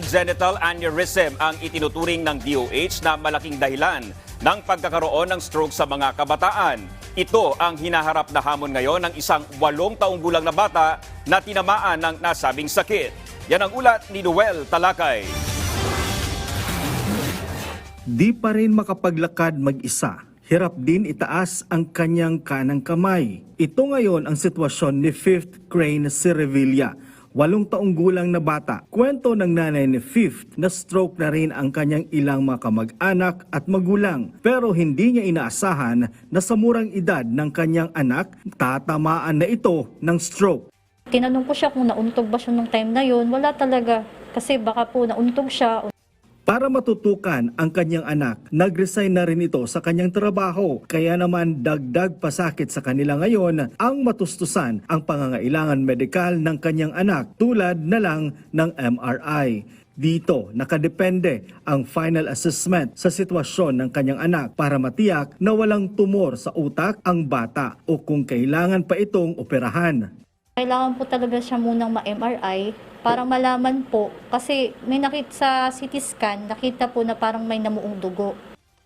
Genital aneurysm ang itinuturing ng DOH na malaking dahilan ng pagkakaroon ng stroke sa mga kabataan. Ito ang hinaharap na hamon ngayon ng isang walong taong gulang na bata na tinamaan ng nasabing sakit. Yan ang ulat ni Noel Talakay. Di pa rin makapaglakad mag-isa. Hirap din itaas ang kanyang kanang kamay. Ito ngayon ang sitwasyon ni 5th Crane Cerevilla, walong taong gulang na bata. Kwento ng nanay ni 5th na stroke na rin ang kanyang ilang mga kamag-anak at magulang. Pero hindi niya inaasahan na sa murang edad ng kanyang anak, tatamaan na ito ng stroke. Tinanong ko siya kung nauntog ba siya nung time na yun. Wala talaga. Kasi baka po nauntog siya. Para matutukan ang kanyang anak, nag-resign na rin ito sa kanyang trabaho. Kaya naman dagdag pasakit sa kanila ngayon ang matustusan ang pangangailangan medikal ng kanyang anak tulad na lang ng MRI. Dito, nakadepende ang final assessment sa sitwasyon ng kanyang anak para matiyak na walang tumor sa utak ang bata o kung kailangan pa itong operahan. Kailangan po talaga siya munang ma-MRI para malaman po. Kasi may nakita sa CT scan, nakita po na parang may namuong dugo.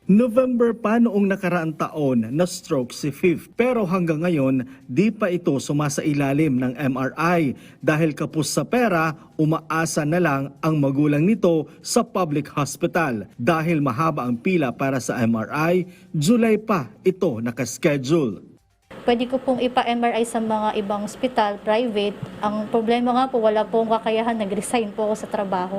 November pa noong nakaraang taon na stroke si Fifth pero hanggang ngayon di pa ito sumasailalim ng MRI dahil kapos sa pera umaasa na lang ang magulang nito sa public hospital dahil mahaba ang pila para sa MRI July pa ito nakaschedule. Pwede ko pong ipa-MRI sa mga ibang hospital, private. Ang problema nga po, wala pong kakayahan. Nag-resign po ako sa trabaho.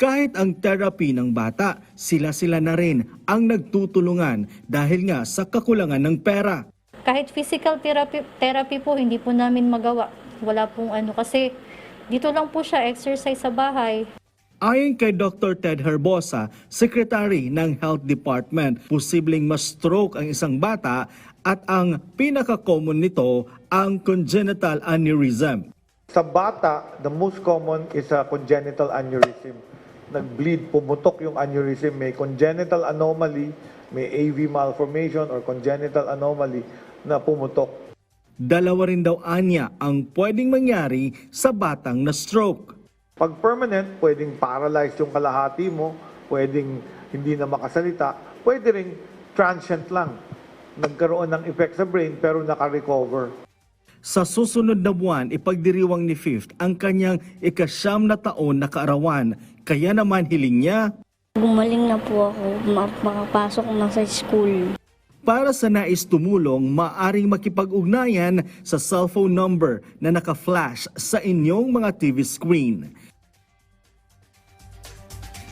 Kahit ang therapy ng bata, sila-sila na rin ang nagtutulungan dahil nga sa kakulangan ng pera. Kahit physical therapy, therapy po, hindi po namin magawa. Wala pong ano. Kasi dito lang po siya, exercise sa bahay. Ayon kay Dr. Ted Herbosa, Secretary ng Health Department, posibleng ma-stroke ang isang bata at ang pinaka-common nito ang congenital aneurysm. Sa bata, the most common is a congenital aneurysm. Nag-bleed, pumutok yung aneurysm. May congenital anomaly, may AV malformation or congenital anomaly na pumutok. Dalawa rin daw anya ang pwedeng mangyari sa batang na stroke. Pag permanent, pwedeng paralyzed yung kalahati mo, pwedeng hindi na makasalita, pwede rin transient lang. Nagkaroon ng effect sa brain pero naka-recover. Sa susunod na buwan, ipagdiriwang ni Fifth ang kanyang ikasyam na taon na kaarawan. Kaya naman hiling niya Gumaling na po ako, ma- makapasok na sa school. Para sa nais tumulong, maaring makipag-ugnayan sa cellphone number na naka-flash sa inyong mga TV screen.